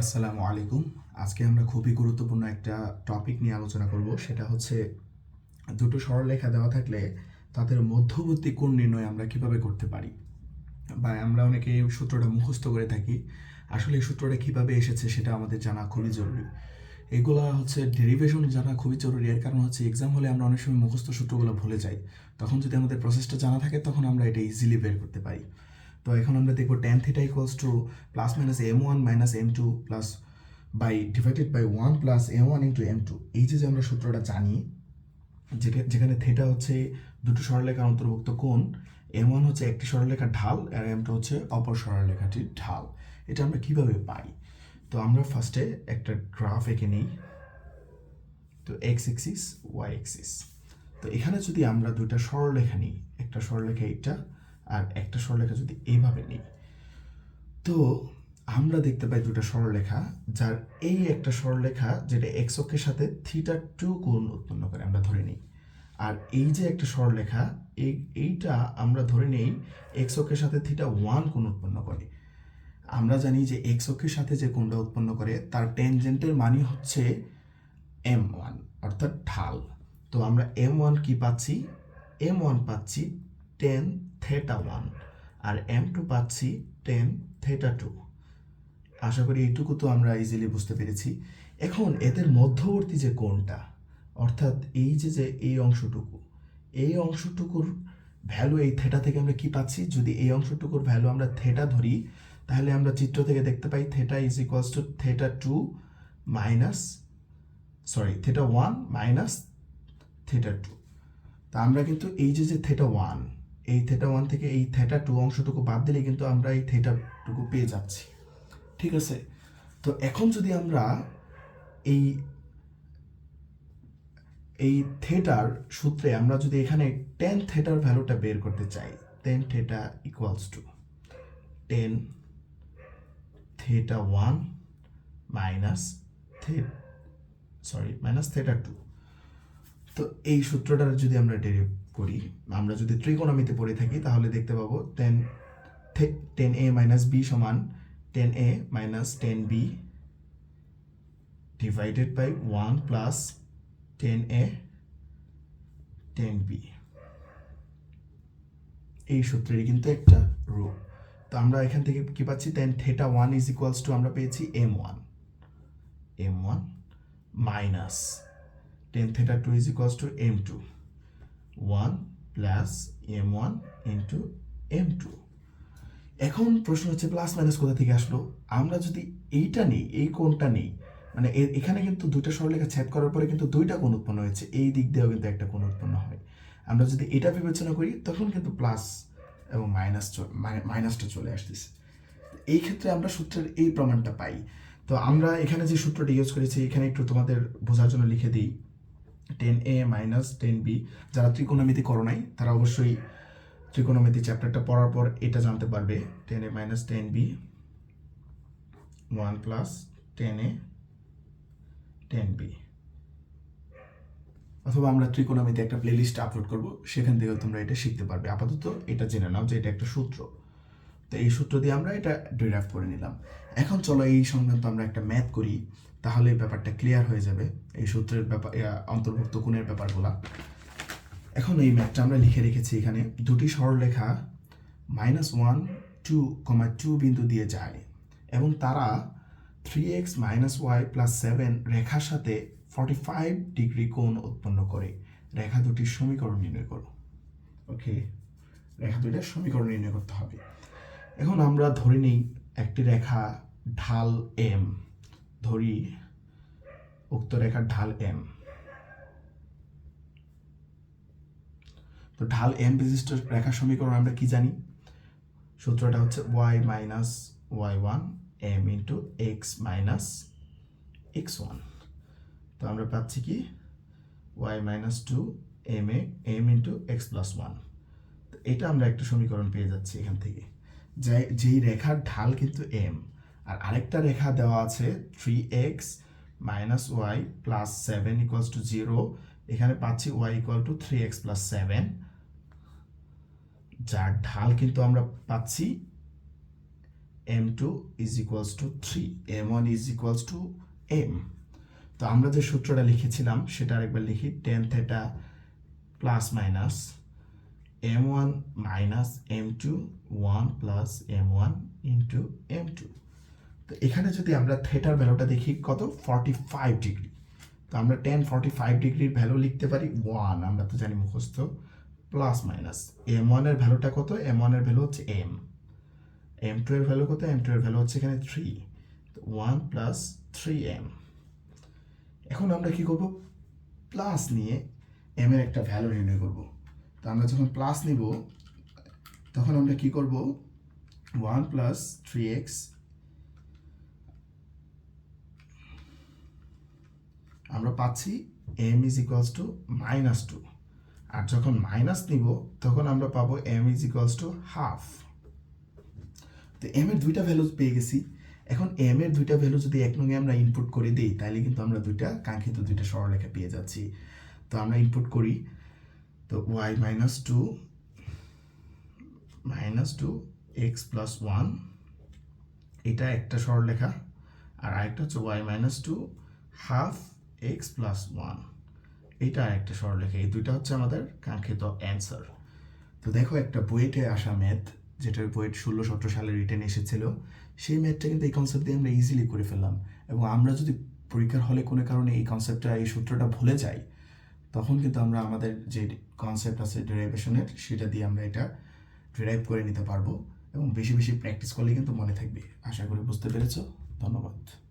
আসসালামু আলাইকুম। আজকে আমরা খুবই গুরুত্বপূর্ণ একটা টপিক নিয়ে আলোচনা করব। সেটা হচ্ছে দুটো সরলরেখা দেওয়া থাকলে তাদের মধ্যবর্তী কোণ নির্ণয় আমরা কীভাবে করতে পারি? বা আমরা অনেকে এই সূত্রটা মুখস্থ করে থাকি, আসলে এই সূত্রটা কীভাবে এসেছে সেটা আমাদের জানা খুবই জরুরি। এগুলা হচ্ছে ডেরিভেশন জানা খুবই জরুরি। এর কারণ হচ্ছে এক্সাম হলে আমরা অনেক সময় মুখস্থ সূত্রগুলো ভুলে যাই। তখন যদি আমাদের প্রসেসটা জানা থাকে, তখন আমরা এটা ইজিলি বের করতে পারি। তো এখন আমরা দেখব tan theta equals to plus minus m one minus m two plus by divided by one plus m one into m two এই যে আমরা সূত্রটা জানি, যেখা- যেখানে থেটা হচ্ছে দুটো সরলরেখার অন্তর্ভুক্ত কোণ এম ওয়ান হচ্ছে একটি সরলরেখার ঢাল আর এম টু হচ্ছে অপর সরলরেখাটির ঢাল। এটা আমরা কীভাবে পাই? তো আমরা ফার্স্টে একটা গ্রাফ এঁকে নিই। তো এক্স এক্সিস ওয়াই এক্সিস তো এখানে যদি আমরা দুইটা সরলরেখা নিই, একটা সরলরেখা এইটা আর একটা সরলরেখা যদি এইভাবে নিই। তো আমরা দেখতে পাই দুটো সরলরেখা, যার এই একটা সরলরেখা যেটা এক্স অক্ষের সাথে থিটা টু কোণ উৎপন্ন করে, আমরা ধরে নিই। আর এই যে একটা সরলরেখা, এই, এইটা আমরা ধরে নেই এক্স অক্ষের সাথে থিটা ওয়ান কোণ উৎপন্ন করে। আমরা জানি যে এক্স অক্ষের সাথে যে কোণটা উৎপন্ন করে, তার টেনজেন্টের মানই হচ্ছে এম ওয়ান অর্থাৎ ঢাল। তো আমরা এম ওয়ান কি পাচ্ছি? এম ওয়ান পাচ্ছি টেন থেটা ওয়ান আর এম টু পাচ্ছি টেন থেটা টু আশা করি এইটুকু তো আমরা ইজিলি বুঝতে পেরেছি। এখন এদের মধ্যবর্তী যে কোণটা, অর্থাৎ এই যে যে এই অংশটুকু, এই অংশটুকুর ভ্যালু এই থেটা থেকে আমরা কি পাচ্ছি? যদি এই অংশটুকুর ভ্যালু আমরা থেটা ধরি, তাহলে আমরা চিত্র থেকে দেখতে পাই theta is equals to theta two minus sorry theta one minus theta two তা আমরা কিন্তু এই যে যে থেটা ওয়ান এই থেটা ওয়ান থেকে এই থেটা টু অংশটুকু বাদ দিলে কিন্তু আমরা এই থেটাটুকু পেয়ে যাচ্ছি। ঠিক আছে? তো এখন যদি আমরা এই এই থেটার সূত্রে আমরা যদি এখানে টেন থেটার ভ্যালুটা বের করতে চাই tan theta equals to tan theta one minus the sorry minus theta two তো এই সূত্রটার যদি আমরা ডেরিভ করি। আমরা যদি ত্রিকোণমিতি পড়ে থাকি তাহলে দেখতে পাবো tan tan A minus B সমান tan A minus tan B divided by one plus tan A tan B এই সূত্রেরই কিন্তু একটা রূপ। তো আমরা এখান থেকে কি পাচ্ছি? Tan theta one is equals to আমরা পেয়েছি m one m one minus tan theta two is equals to m two one plus m one into m two. এখন প্রশ্ন হচ্ছে প্লাস মাইনাস কোথা থেকে আসলো? আমরা যদি এইটা নিই, এই কোণটা নিই মানে এখানে কিন্তু দুইটা সরলরেখা ছেদ করার পরে কিন্তু দুইটা কোণ উৎপন্ন হয়েছে, এই দিক দিয়েও কিন্তু একটা কোণ উৎপন্ন হয়। আমরা যদি এটা বিবেচনা করি, তখন কিন্তু প্লাস এবং মাইনাস মাইনাসটা চলে আসতেছে। এই ক্ষেত্রে আমরা সূত্রের এই প্রমাণটা পাই। তো আমরা এখানে যে সূত্রটা ইউজ করেছি, এখানে একটু তোমাদের বোঝার জন্য লিখে দিই। Tan A minus tan B যারা ত্রিকোণমিতি করো নাই, তারা অবশ্যই ত্রিকোণমিতি চ্যাপ্টারটা পড়ার পর এটা জানতে পারবে tan A minus tan B one plus tan A tan B অথবা আমরা ত্রিকোণমিতি একটা প্লেলিস্ট আপলোড করব, সেখান থেকেও তোমরা এটা শিখতে পারবে। আপাতত এটা জেনে নাও যে এটা একটা সূত্র। তো এই সূত্র দিয়ে আমরা এটা ডিরাইভ করে নিলাম। এখন চলো এই সংক্রান্ত আমরা একটা ম্যাথ করি। তাহলে ব্যাপারটা ক্লিয়ার হয়ে যাবে। এই সূত্রের ব্যাপার অন্তর্ভুক্ত কোণের ব্যাপারগুলো। এখন এই ম্যাথটা আমরা লিখে রেখেছি এখানে দুটি সরলরেখা minus one two comma two বিন্দু দিয়ে যায় এবং তারা three x minus y plus seven রেখার সাথে ফর্টি ফাইভ ডিগ্রি কোণ উৎপন্ন করে। রেখা দুটির সমীকরণ নির্ণয় করো। ওকে রেখা দুইটার সমীকরণ নির্ণয় করতে হবে। এখন আমরা ধরে নিই একটি রেখা ঢাল এম ধরি উক্ত রেখার ঢাল এম তো ঢাল এম বিশিষ্ট রেখার সমীকরণ আমরা কি জানি? সূত্রটা হচ্ছে y minus y one m into x minus x one তো আমরা পাচ্ছি কি? Y minus two m a m into x plus one এটা আমরা একটা সমীকরণ পেয়ে যাচ্ছি এখান থেকে। যে, যেই রেখার ঢাল কিন্তু এম আর আরেকটা রেখা দেওয়া আছে three x minus y plus seven equals to zero এখানে পাচ্ছি y equal to three x plus seven যার ঢাল কিন্তু আমরা পাচ্ছি m two is equals to three m one is equals to m তো আমরা যে সূত্রটা লিখেছিলাম, সেটা আরেকবার লিখি tan theta plus minus m one minus m two one plus m one into m two তো এখানে যদি আমরা থেটার ভ্যালুটা দেখি, কত? ফর্টি ফাইভ ডিগ্রি তো আমরা টেন ফর্টি ফাইভ ডিগ্রির ভ্যালু লিখতে পারি ওয়ান আমরা তো জানি মুখস্থ প্লাস মাইনাস এম ওয়ানের ভ্যালুটা কত? এম ওয়ানের ভ্যালু হচ্ছে এম এম টু এর ভ্যালু কত? এম টু এর ভ্যালু হচ্ছে এখানে three one plus three m এখন আমরা কি করব? প্লাস নিয়ে এম এর একটা ভ্যালু নির্ণয় করব। তো আমরা যখন প্লাস নিব, তখন আমরা কি করব? ওয়ান প্লাস থ্রি এক্স আমরা পাচ্ছি m is equals to minus two আর যখন মাইনাস নিব, তখন আমরা পাবো m is equals to half তো এম এর দুইটা ভ্যালু পেয়ে গেছি। এখন এম এর দুইটা ভ্যালু যদি এক নঙ্গে আমরা ইনপুট করে দিই তাহলে কিন্তু আমরা দুইটা কাঙ্ক্ষিত দুইটা সরলরেখা পেয়ে যাচ্ছি। তো আমরা ইনপুট করি। তো y minus two minus two x plus one এটা একটা সরলরেখা। আর আরেকটা হচ্ছে y minus two half x plus one এটা আরেকটা সরলরেখা। এই দুইটা হচ্ছে আমাদের কাঙ্ক্ষিত অ্যান্সার তো দেখো একটা বুয়েটে আসা ম্যাথ যেটার বুয়েট ষোলো, সতেরো সালে রিটেন এসেছিল, সেই ম্যাথটা কিন্তু এই কনসেপ্ট দিয়ে আমরা ইজিলি করে ফেললাম। এবং আমরা যদি পরীক্ষার হলে কোনো কারণে এই কনসেপ্টটা এই সূত্রটা ভুলে যাই, তখন কিন্তু আমরা আমাদের যে কনসেপ্ট আছে ডেরাইভেশনের সেটা দিয়ে আমরা এটা ডেরাইভ করে নিতে পারব। এবং বেশি বেশি প্র্যাকটিস করলে কিন্তু মনে থাকবে। আশা করি বুঝতে পেরেছ। ধন্যবাদ।